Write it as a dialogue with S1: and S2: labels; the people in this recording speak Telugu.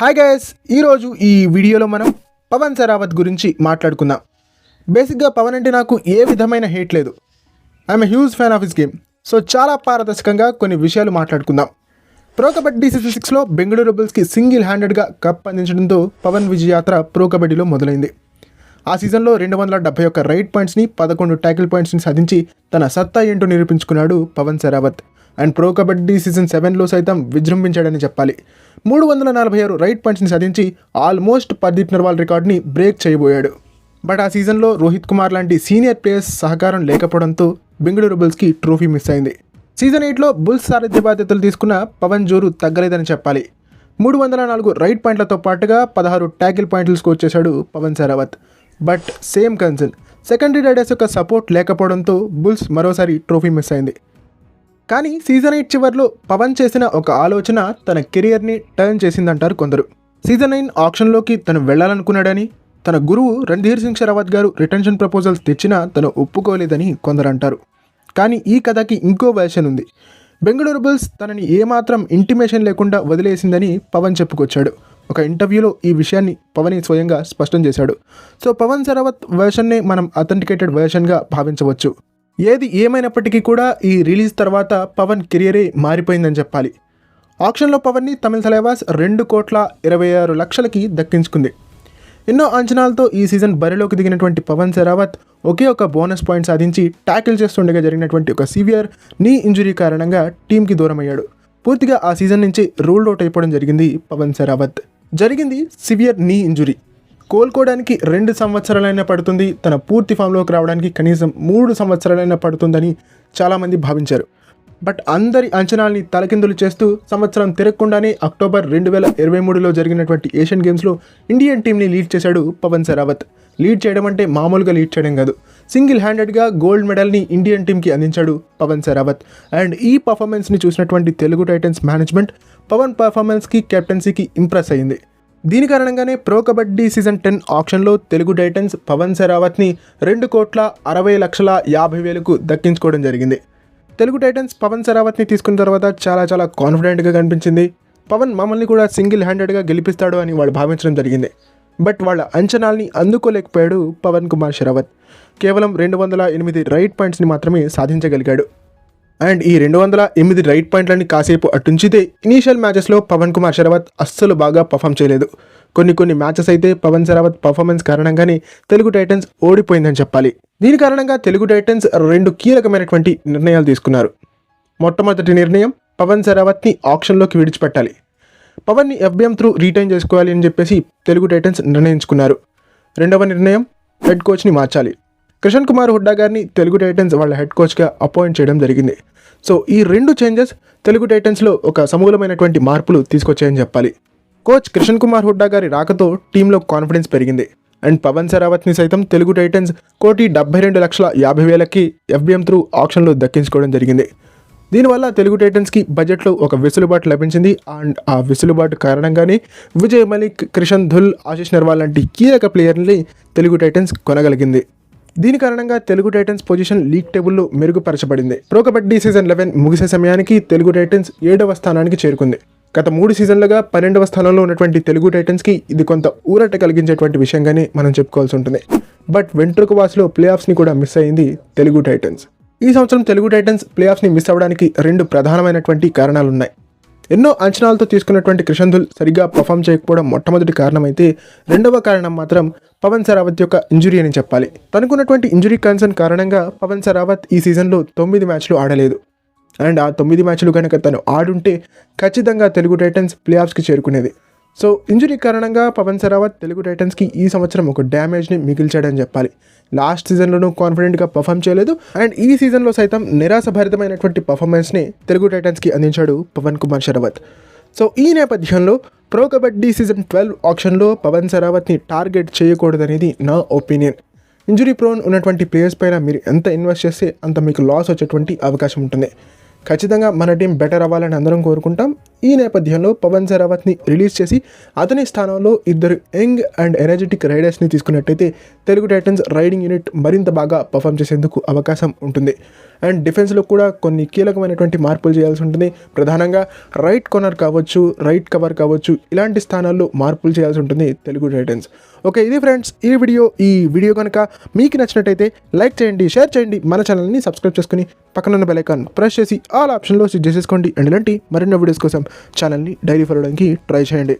S1: హాయ్ గైస్ ఈరోజు ఈ వీడియోలో మనం పవన్ సరావత్ గురించి మాట్లాడుకుందాం. బేసిక్గా పవన్ అంటే నాకు ఏ విధమైన హేట్ లేదు. I'm huge fan of his game so చాలా పారదర్శకంగా కొన్ని విషయాలు మాట్లాడుకుందాం. ప్రో కబడ్డీ సీజన్ సిక్స్లో బెంగళూరు బుల్స్కి సింగిల్ హ్యాండెడ్గా కప్ అందించడంతో పవన్ విజయయాత్ర ప్రో కబడ్డీలో మొదలైంది. ఆ సీజన్లో రెండు వందల డెబ్బై ఒక్క రైట్ పాయింట్స్ని పదకొండు ట్యాకిల్ పాయింట్స్ని సాధించి తన సత్తా ఏంటో నిరూపించుకున్నాడు Pawan Sehrawat. And pro kabaddi season సెవెన్లో సైతం విజృంభించాడని చెప్పాలి. మూడు వందల నలభై ఆరు రైట్ పాయింట్స్ని సాధించి ఆల్మోస్ట్ పర్దీప్ నర్వాల్ రికార్డ్ని బ్రేక్ చేయబోయాడు. బట్ ఆ సీజన్లో రోహిత్ కుమార్ లాంటి సీనియర్ ప్లేయర్స్ సహకారం లేకపోవడంతో బెంగళూరు బుల్స్కి ట్రోఫీ మిస్ అయింది. సీజన్ ఎయిట్లో బుల్స్ సారథ్య బాధ్యతలు తీసుకున్న పవన్ జోరు తగ్గలేదని చెప్పాలి. మూడు వందల నాలుగు రైట్ పాయింట్లతో పాటుగా పదహారు ట్యాకిల్ పాయింట్లు స్కోర్ చేశాడు Pawan Sehrawat. But same concern. Secondary raiders యొక్క సపోర్ట్ లేకపోవడంతో బుల్స్ మరోసారి ట్రోఫీ మిస్ అయింది. కానీ సీజన్ ఎయిట్ చివరిలో పవన్ చేసిన ఒక ఆలోచన తన కెరియర్ని టర్న్ చేసిందంటారు కొందరు. సీజన్ నైన్ ఆప్షన్లోకి తను వెళ్ళాలనుకున్నాడని తన గురువు రణధీర్ సింగ్ షరావత్ గారు రిటెన్షన్ ప్రపోజల్స్ తెచ్చినా తను ఒప్పుకోలేదని కొందరు అంటారు కానీ ఈ కథకి ఇంకో వెర్షన్ ఉంది. బెంగళూరు బుల్స్ తనని ఏమాత్రం ఇంటిమేషన్ లేకుండా వదిలేసిందని పవన్ చెప్పుకొచ్చాడు. ఒక ఇంటర్వ్యూలో ఈ విషయాన్ని పవన్ స్వయంగా స్పష్టం చేశాడు. సో పవన్ సరావత్ వెర్షన్నే మనం అథెంటికేటెడ్ వెర్షన్గా భావించవచ్చు. ఏది ఏమైనప్పటికీ కూడా ఈ రిలీజ్ తర్వాత పవన్ కెరియరే మారిపోయిందని చెప్పాలి. ఆక్షన్లో పవన్ని తమిళ తలైవాస్ రెండు కోట్ల ఇరవై ఆరు లక్షలకి దక్కించుకుంది. ఎన్నో అంచనాలతో ఈ సీజన్ బరిలోకి దిగినటువంటి పవన్ శరావత్ ఒకే ఒక బోనస్ పాయింట్ సాధించి ట్యాకిల్ చేస్తుండగా జరిగినటువంటి ఒక సివియర్ నీ ఇంజురీ కారణంగా టీంకి దూరమయ్యాడు. పూర్తిగా ఆ సీజన్ నుంచి రూల్డ్ అవుట్ అయిపోవడం జరిగింది పవన్ శరావత్. జరిగింది సివియర్ నీ ఇంజురీ. కోలుకోవడానికి రెండు సంవత్సరాలైనా పడుతుంది. తన పూర్తి ఫామ్లోకి రావడానికి కనీసం మూడు సంవత్సరాలైనా పడుతుందని చాలామంది భావించారు. బట్ అందరి అంచనాల్ని తలకిందులు చేస్తూ సంవత్సరం తిరగకుండానే అక్టోబర్ రెండు వేల ఇరవై మూడులో జరిగినటువంటి ఏషియన్ గేమ్స్లో ఇండియన్ టీంని లీడ్ చేశాడు పవన్ సరావత్ లీడ్ చేయడం అంటే మామూలుగా లీడ్ చేయడం కాదు. సింగిల్ హ్యాండెడ్గా గోల్డ్ మెడల్ని ఇండియన్ టీంకి అందించాడు పవన్ సరావత్ అండ్ ఈ పర్ఫార్మెన్స్ని చూసినటువంటి తెలుగు టైటన్స్ మేనేజ్మెంట్ పవన్ పర్ఫార్మెన్స్కి కెప్టెన్సీకి ఇంప్రెస్ అయింది దీని కారణంగానే ప్రో కబడ్డీ సీజన్ టెన్ ఆప్షన్లో తెలుగు టైటన్స్ పవన్ శరావత్ని రెండు కోట్ల అరవై లక్షల యాభై వేలకు దక్కించుకోవడం జరిగింది. తెలుగు టైటన్స్ పవన్ శరావత్ని తీసుకున్న తర్వాత చాలా చాలా కాన్ఫిడెంట్గా కనిపించింది. పవన్ మమ్మల్ని కూడా సింగిల్ హ్యాండెడ్గా గెలిపిస్తాడు అని వాళ్ళు భావించడం జరిగింది. బట్ వాళ్ళ అంచనాల్ని అందుకోలేకపోయాడు పవన్ కుమార్ శరావత్. కేవలం రెండు వందల ఎనిమిది రైట్ పాయింట్స్ని మాత్రమే సాధించగలిగాడు. అండ్ ఈ రెండు వందల ఎనిమిది రైట్ పాయింట్లని కాసేపు అటుంచితే ఇనీషియల్ మ్యాచెస్లో పవన్ కుమార్ శరవత్ అస్సలు బాగా పర్ఫామ్ చేయలేదు. కొన్ని కొన్ని మ్యాచెస్ అయితే పవన్ శరావత్ పర్ఫార్మెన్స్ కారణంగానే తెలుగు టైటన్స్ ఓడిపోయిందని చెప్పాలి. దీని కారణంగా తెలుగు టైటన్స్ రెండు కీలకమైనటువంటి నిర్ణయాలు తీసుకున్నారు. మొట్టమొదటి నిర్ణయం పవన్ శరావత్ని ఆప్షన్లోకి విడిచిపెట్టాలి. పవన్ని ఎఫ్బిఎం త్రూ రీటైన్ చేసుకోవాలి అని చెప్పేసి తెలుగు టైటన్స్ నిర్ణయించుకున్నారు. రెండవ నిర్ణయం హెడ్ కోచ్ని మార్చాలి. కిషన్ కుమార్ హుడ్డా గారిని తెలుగు టైటన్స్ వాళ్ళ హెడ్ కోచ్గా అపాయింట్ చేయడం జరిగింది. సో ఈ రెండు చేంజెస్ తెలుగు టైటన్స్లో ఒక సమూలమైనటువంటి మార్పులు తీసుకొచ్చాయని చెప్పాలి. కోచ్ కిషన్ కుమార్ హుడ్డా గారి రాకతో టీంలో కాన్ఫిడెన్స్ పెరిగింది. అండ్ పవన్ సరావత్ని సైతం తెలుగు టైటన్స్ కోటి డెబ్బై రెండు లక్షల యాభై వేలకి ఎఫ్బిఎం త్రూ ఆప్షన్లో దక్కించుకోవడం జరిగింది. దీనివల్ల తెలుగు టైటన్స్కి బడ్జెట్లో ఒక వెసులుబాటు లభించింది. అండ్ ఆ వెసులుబాటు కారణంగానే విజయ్ మలిక్ క్రిషన్ ధుల్ ఆశిష్ నర్వాల్ లాంటి కీలక ప్లేయర్ని తెలుగు టైటన్స్ కొనగలిగింది. దీని కారణంగా తెలుగు టైటన్స్ పొజిషన్ లీగ్ టేబుల్లో మెరుగుపరచబడింది. ప్రో కబడ్డీ సీజన్ లెవెన్ ముగిసే సమయానికి తెలుగు టైటన్స్ ఏడవ స్థానానికి చేరుకుంది. గత మూడు సీజన్లుగా పన్నెండవ స్థానంలో ఉన్నటువంటి తెలుగు టైటన్స్కి ఇది కొంత ఊరట కలిగించేటువంటి విషయంగానే మనం చెప్పుకోవాల్సి ఉంటుంది. బట్ వెంట్రుక వాసులో ప్లే ఆఫ్స్ని కూడా మిస్ అయింది తెలుగు టైటన్స్. ఈ సంవత్సరం తెలుగు టైటన్స్ ప్లే ఆఫ్స్ని మిస్ అవ్వడానికి రెండు ప్రధానమైనటువంటి కారణాలు ఉన్నాయి ఎన్నో అంచనాలతో తీసుకున్నటువంటి క్రిషంధుల్ సరిగ్గా పర్ఫామ్ చేయకపోవడం మొట్టమొదటి కారణమైతే రెండవ కారణం మాత్రం పవన్ సరావత్ యొక్క ఇంజురీ అని చెప్పాలి. తనకున్నటువంటి ఇంజురీ కన్సర్న్ కారణంగా పవన్ సరావత్ ఈ సీజన్లో తొమ్మిది మ్యాచ్లు ఆడలేదు. అండ్ ఆ తొమ్మిది మ్యాచ్లు కనుక తను ఆడుంటే ఖచ్చితంగా తెలుగు టైటన్స్ ప్లే ఆఫ్స్కి చేరుకునేది. సో ఇంజురీ కారణంగా పవన్ సరావత్ తెలుగు టైటన్స్కి ఈ సంవత్సరం ఒక డ్యామేజ్ని మిగిల్చాడని చెప్పాలి. లాస్ట్ సీజన్లోనూ కాన్ఫిడెంట్గా పర్ఫామ్ చేయలేదు. అండ్ ఈ సీజన్లో సైతం నిరాశభరితమైనటువంటి పర్ఫార్మెన్స్ని తెలుగు టైటన్స్కి అందించాడు పవన్ కుమార్ శరావత్ సో ఈ నేపథ్యంలో ప్రో కబడ్డీ సీజన్ ట్వెల్వ్ ఆప్షన్లో పవన్ సరావత్ని టార్గెట్ చేయకూడదనేది నా ఒపీనియన్ ఇంజురీ ప్రోన్ ఉన్నటువంటి ప్లేయర్స్ పైన మీరు ఎంత ఇన్వెస్ట్ చేస్తే అంత మీకు లాస్ వచ్చేటువంటి అవకాశం ఉంటుంది. ఖచ్చితంగా మన టీం బెటర్ అవ్వాలని అందరం కోరుకుంటాం. ఈ నేపథ్యంలో పవన్ సరావత్ని రిలీజ్ చేసి అతని స్థానంలో ఇద్దరు యంగ్ అండ్ ఎనర్జెటిక్ రైడర్స్ని తీసుకున్నట్టయితే తెలుగు టైటన్స్ రైడింగ్ యూనిట్ మరింత బాగా పర్ఫామ్ చేసేందుకు అవకాశం ఉంటుంది. అండ్ డిఫెన్స్లో కూడా కొన్ని కీలకమైనటువంటి మార్పులు చేయాల్సి ఉంటుంది. ప్రధానంగా రైట్ కార్నర్ కావచ్చు రైట్ కవర్ కావచ్చు ఇలాంటి స్థానాల్లో మార్పులు చేయాల్సి ఉంటుంది తెలుగు టైటన్స్. ఓకే ఇది ఫ్రెండ్స్ ఈ వీడియో. ఈ వీడియో కనుక మీకు నచ్చినట్టయితే లైక్ చేయండి షేర్ చేయండి. మన ఛానల్ని సబ్స్క్రైబ్ చేసుకుని పక్కనున్న బెల్ ఐకాన్ ప్రెస్ చేసి ఆల్ ఆప్షన్లో సెట్ చేసేసుకోండి. అండ్ ఇలాంటి మరిన్నో వీడియోస్ కోసం ఛానల్ని డైరీ ఫాలో అవడానికి ట్రై చేయండి.